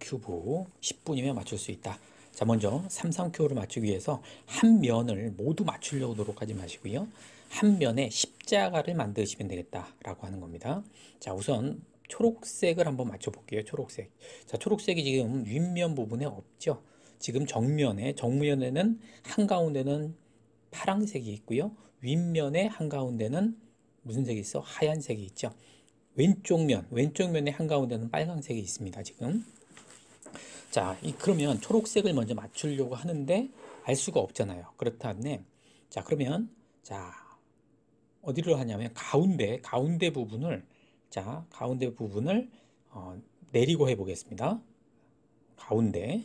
큐브 10분이면 맞출 수 있다. 자, 먼저 삼삼큐브를 맞추기 위해서 한 면을 모두 맞추려고 노력하지 마시고요. 한 면에 십자가를 만드시면 되겠다라고 하는 겁니다. 자, 우선 초록색을 한번 맞춰 볼게요. 초록색. 자, 초록색이 지금 윗면 부분에 없죠. 지금 정면에 정면에는 한가운데는 파랑색이 있고요. 윗면에 한가운데는 무슨 색이 있어? 하얀색이 있죠. 왼쪽 면, 왼쪽 면의 한가운데는 빨강색이 있습니다. 지금. 자, 이, 그러면 초록색을 먼저 맞추려고 하는데 알 수가 없잖아요. 그렇다면, 자, 그러면, 자, 어디로 하냐면 가운데, 가운데 부분을, 자, 가운데 부분을, 어, 내리고 해보겠습니다. 가운데.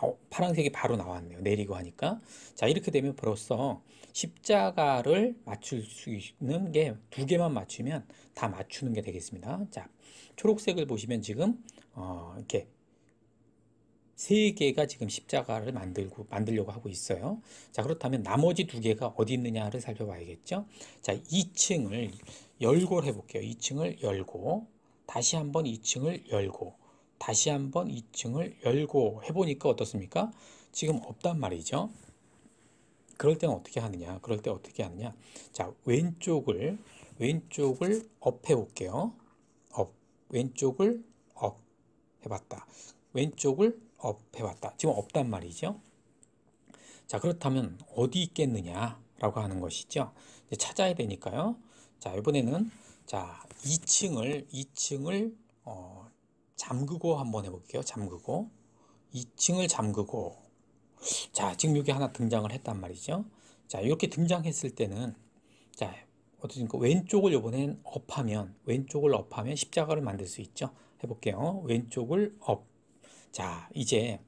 어, 파란색이 바로 나왔네요. 내리고 하니까. 자, 이렇게 되면 벌써 십자가를 맞출 수 있는 게 두 개만 맞추면 다 맞추는 게 되겠습니다. 자, 초록색을 보시면 지금, 어, 이렇게 세 개가 지금 십자가를 만들고, 만들려고 하고 있어요. 자, 그렇다면 나머지 두 개가 어디 있느냐를 살펴봐야겠죠. 자, 2층을 열고 해볼게요. 2층을 열고, 다시 한번 2층을 열고, 다시 한번 2층을 열고 해보니까 어떻습니까? 지금 없단 말이죠. 그럴 때는 어떻게 하느냐? 그럴 때 어떻게 하느냐? 자, 왼쪽을, 왼쪽을 업 해볼게요. 업. 왼쪽을 업 해봤다. 왼쪽을 업 해봤다. 지금 없단 말이죠. 자, 그렇다면 어디 있겠느냐? 라고 하는 것이죠. 찾아야 되니까요. 자, 이번에는 자, 2층을, 2층을, 어, 잠그고 한번 해볼게요. 잠그고. 2층을 잠그고. 자, 지금 여기 하나 등장을 했단 말이죠. 자, 이렇게 등장했을 때는, 자, 어떻습니까? 왼쪽을 이번엔 업하면, 왼쪽을 업하면 십자가를 만들 수 있죠. 해볼게요. 왼쪽을 업. 자, 이제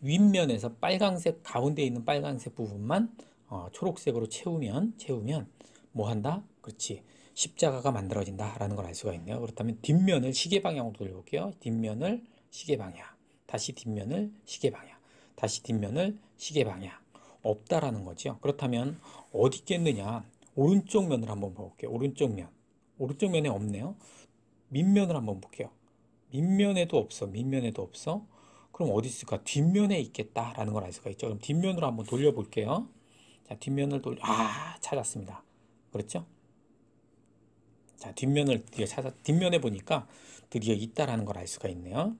윗면에서 빨강색, 가운데 있는 빨강색 부분만 어, 초록색으로 채우면, 채우면 뭐 한다? 그렇지. 십자가가 만들어진다라는 걸 알 수가 있네요. 그렇다면 뒷면을 시계 방향으로 돌려볼게요. 뒷면을 시계 방향. 다시 뒷면을 시계 방향. 다시 뒷면을 시계 방향. 없다라는 거죠. 그렇다면 어디 있겠느냐? 오른쪽 면을 한번 볼게요. 오른쪽 면. 오른쪽 면에 없네요. 밑면을 한번 볼게요. 밑면에도 없어. 밑면에도 없어. 그럼 어디 있을까? 뒷면에 있겠다라는 걸 알 수가 있죠. 그럼 뒷면으로 한번 돌려볼게요. 자, 뒷면을 돌려, 아, 찾았습니다. 그렇죠? 자, 뒷면을 드디어 찾아, 뒷면에 보니까 드디어 있다라는 걸 알 수가 있네요.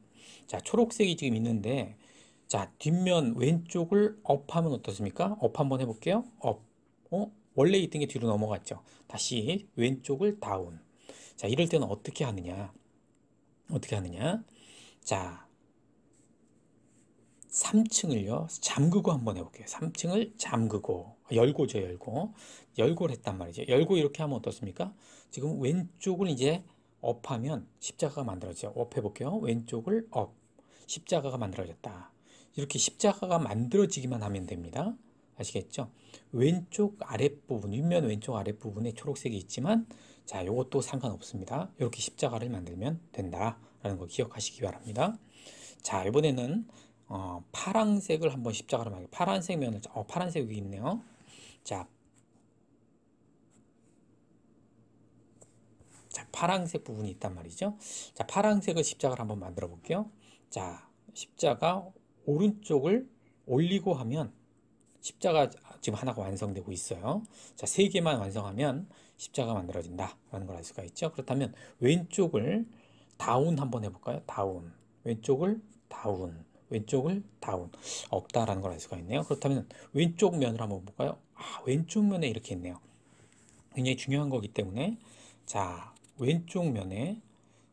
자, 초록색이 지금 있는데, 자, 뒷면 왼쪽을 업하면 어떻습니까? 업 한번 해 볼게요. 업. 어? 원래 있던 게 뒤로 넘어갔죠. 다시 왼쪽을 다운. 자, 이럴 때는 어떻게 하느냐? 어떻게 하느냐? 자, 3층을요, 잠그고 한번 해볼게요. 3층을 잠그고, 열고죠, 열고. 열고를 했단 말이죠. 열고 이렇게 하면 어떻습니까? 지금 왼쪽을 이제 업하면 십자가가 만들어져요. 업 해볼게요. 왼쪽을 업. 십자가가 만들어졌다. 이렇게 십자가가 만들어지기만 하면 됩니다. 아시겠죠? 왼쪽 아랫부분, 윗면 왼쪽 아랫부분에 초록색이 있지만, 자, 요것도 상관없습니다. 이렇게 십자가를 만들면 된다라는 거 기억하시기 바랍니다. 자, 이번에는 어, 파랑색을 한번 십자가로 만들 파란색 면을 어, 파란색 여기 있네요. 자, 자, 파란색 부분이 있단 말이죠. 자, 파란색을 십자가를 한번 만들어 볼게요. 자, 십자가 오른쪽을 올리고 하면 십자가 지금 하나가 완성되고 있어요. 자, 세 개만 완성하면 십자가 만들어진다라는 걸 알 수가 있죠. 그렇다면 왼쪽을 다운 한번 해볼까요? 다운. 왼쪽을 다운. 왼쪽을 다운. 없다라는 걸 알 수가 있네요. 그렇다면 왼쪽 면을 한번 볼까요? 아, 왼쪽 면에 이렇게 있네요. 굉장히 중요한 거기 때문에 자, 왼쪽 면에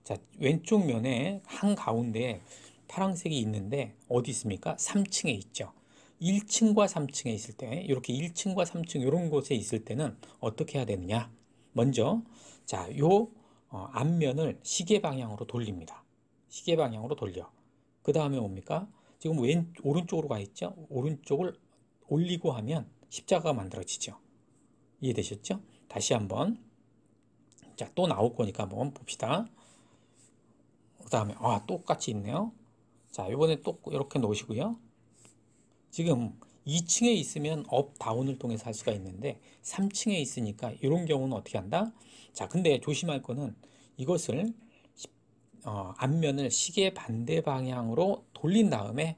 자, 왼쪽 면에 한 가운데 파란색이 있는데 어디 있습니까? 3층에 있죠. 1층과 3층에 있을 때 이렇게 1층과 3층 이런 곳에 있을 때는 어떻게 해야 되느냐? 먼저 자, 요 어, 앞면을 시계 방향으로 돌립니다. 시계 방향으로 돌려. 그 다음에 뭡니까? 지금 왼 오른쪽으로 가 있죠? 오른쪽을 올리고 하면 십자가가 만들어지죠. 이해되셨죠? 다시 한번 자, 또 나올 거니까 한번 봅시다. 그 다음에 아, 똑같이 있네요. 자, 이번에 또 이렇게 놓으시고요. 지금 2층에 있으면 업, 다운을 통해서 할 수가 있는데 3층에 있으니까 이런 경우는 어떻게 한다? 자, 근데 조심할 거는 이것을 어, 앞면을 시계 반대 방향으로 돌린 다음에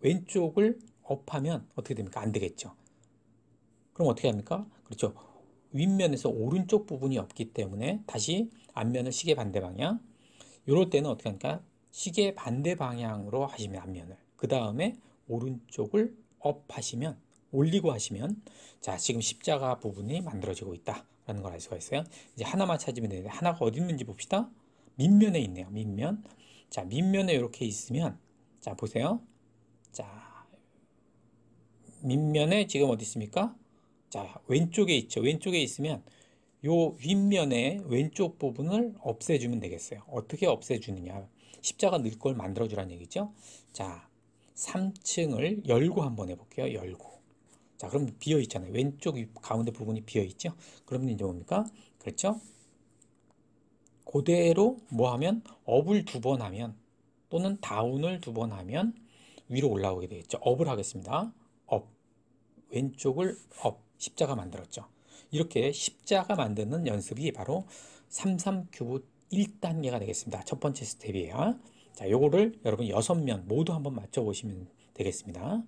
왼쪽을 업하면 어떻게 됩니까? 안 되겠죠. 그럼 어떻게 합니까? 그렇죠. 윗면에서 오른쪽 부분이 없기 때문에 다시 앞면을 시계 반대 방향. 이럴 때는 어떻게 합니까? 시계 반대 방향으로 하시면 앞면을. 그 다음에 오른쪽을 업 하시면 올리고 하시면 자 지금 십자가 부분이 만들어지고 있다라는 걸 알 수가 있어요. 이제 하나만 찾으면 되는데 하나가 어디 있는지 봅시다. 밑면에 있네요. 밑면. 자 밑면에 이렇게 있으면 자 보세요. 자 밑면에 지금 어디 있습니까? 자 왼쪽에 있죠. 왼쪽에 있으면 요 윗면의 왼쪽 부분을 없애주면 되겠어요. 어떻게 없애주느냐? 십자가 늘 걸 만들어주라는 얘기죠. 자, 3층을 열고 한번 해볼게요. 열고. 자, 그럼 비어 있잖아요. 왼쪽 가운데 부분이 비어 있죠. 그러면 이제 뭡니까? 그렇죠? 그대로 뭐 하면 업을 두 번 하면 또는 다운을 두 번 하면 위로 올라오게 되겠죠. 업을 하겠습니다. 업. 왼쪽을 업. 십자가 만들었죠. 이렇게 십자가 만드는 연습이 바로 33큐브 1단계가 되겠습니다. 첫 번째 스텝이에요. 자, 요거를 여러분 여섯 면 모두 한번 맞춰 보시면 되겠습니다.